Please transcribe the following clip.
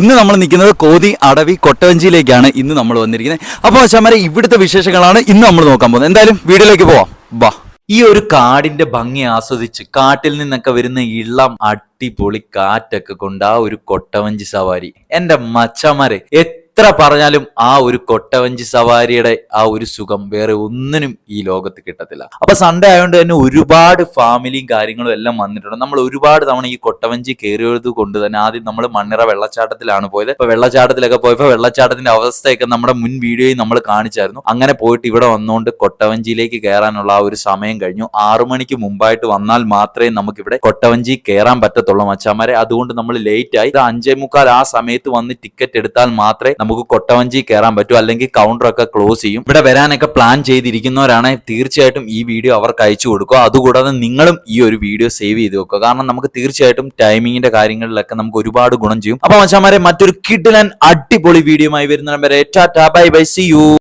ഇന്ന് നമ്മൾ നിൽക്കുന്നത് കോതി അടവി കൊട്ടവഞ്ചിയിലേക്കാണ് ഇന്ന് നമ്മൾ വന്നിരിക്കുന്നത്. അപ്പോൾ ശമര ഇവിടുത്തെ വിശേഷങ്ങളാണ് ഇന്ന് നമ്മൾ നോക്കാൻ പോകുന്നത്. എന്തായാലും വീഡിയോയിലേക്ക് പോവാം. ബാ ഈ ഒരു കാടിന്റെ ഭംഗി ആസ്വദിച്ച് കാട്ടിൽ നിന്നൊക്കെ വരുന്ന ഇളം അടിപൊളി കാറ്റൊക്കെ കൊണ്ട് ആ ഒരു കൊട്ടവഞ്ചി സവാരി. എന്റെ മച്ചമാരെ എത്ര പറഞ്ഞാലും ആ ഒരു കൊട്ടവഞ്ചി സവാരിയുടെ ആ ഒരു സുഖം വേറെ ഒന്നിനും ഈ ലോകത്ത് കിട്ടത്തില്ല. അപ്പൊ സൺഡേ ആയതുകൊണ്ട് തന്നെ ഒരുപാട് ഫാമിലിയും കാര്യങ്ങളും എല്ലാം വന്നിട്ടുണ്ട്. നമ്മൾ ഒരുപാട് തവണ ഈ കൊട്ടവഞ്ചി കയറിയത് കൊണ്ട് തന്നെ ആദ്യം നമ്മൾ മണ്ണിറ വെള്ളച്ചാട്ടത്തിലാണ് പോയത്. ഇപ്പൊ വെള്ളച്ചാട്ടത്തിലൊക്കെ പോയപ്പോ വെള്ളച്ചാട്ടത്തിന്റെ അവസ്ഥയൊക്കെ നമ്മുടെ മുൻ വീഡിയോയിൽ നമ്മൾ കാണിച്ചായിരുന്നു. അങ്ങനെ പോയിട്ട് ഇവിടെ വന്നുകൊണ്ട് കൊട്ടവഞ്ചിയിലേക്ക് കയറാനുള്ള ആ ഒരു സമയം കഴിഞ്ഞു. ആറു മണിക്ക് മുമ്പായിട്ട് വന്നാൽ മാത്രമേ നമുക്ക് ഇവിടെ കൊട്ടവഞ്ചി കയറാൻ പറ്റത്തുള്ളൂ മച്ചാമാരെ. അതുകൊണ്ട് നമ്മൾ ലേറ്റ് ആയി. അഞ്ചേ മുക്കാൽ ആ സമയത്ത് വന്ന് ടിക്കറ്റ് എടുത്താൽ മാത്രമേ നമുക്ക് കൊട്ടവഞ്ചി കയറാൻ പറ്റും അല്ലെങ്കിൽ കൗണ്ടറൊക്കെ ക്ലോസ് ചെയ്യും. ഇവിടെ വരാനൊക്കെ പ്ലാൻ ചെയ്തിരിക്കുന്നവരാണ്. തീർച്ചയായിട്ടും ഈ വീഡിയോ അവർക്ക് അയച്ചു കൊടുക്കുക. അതുകൂടാതെ നിങ്ങളും ഈ ഒരു വീഡിയോ സേവ് ചെയ്ത് വെക്കുക. കാരണം നമുക്ക് തീർച്ചയായിട്ടും ടൈമിങ്ങിന്റെ കാര്യങ്ങളിലൊക്കെ നമുക്ക് ഒരുപാട് ഗുണം ചെയ്യും. അപ്പൊ മച്ചാമാരെ മറ്റൊരു കിഡിലൻ അടിപൊളി വീഡിയോ ആയി വരുന്നവരെ tata bye bye see you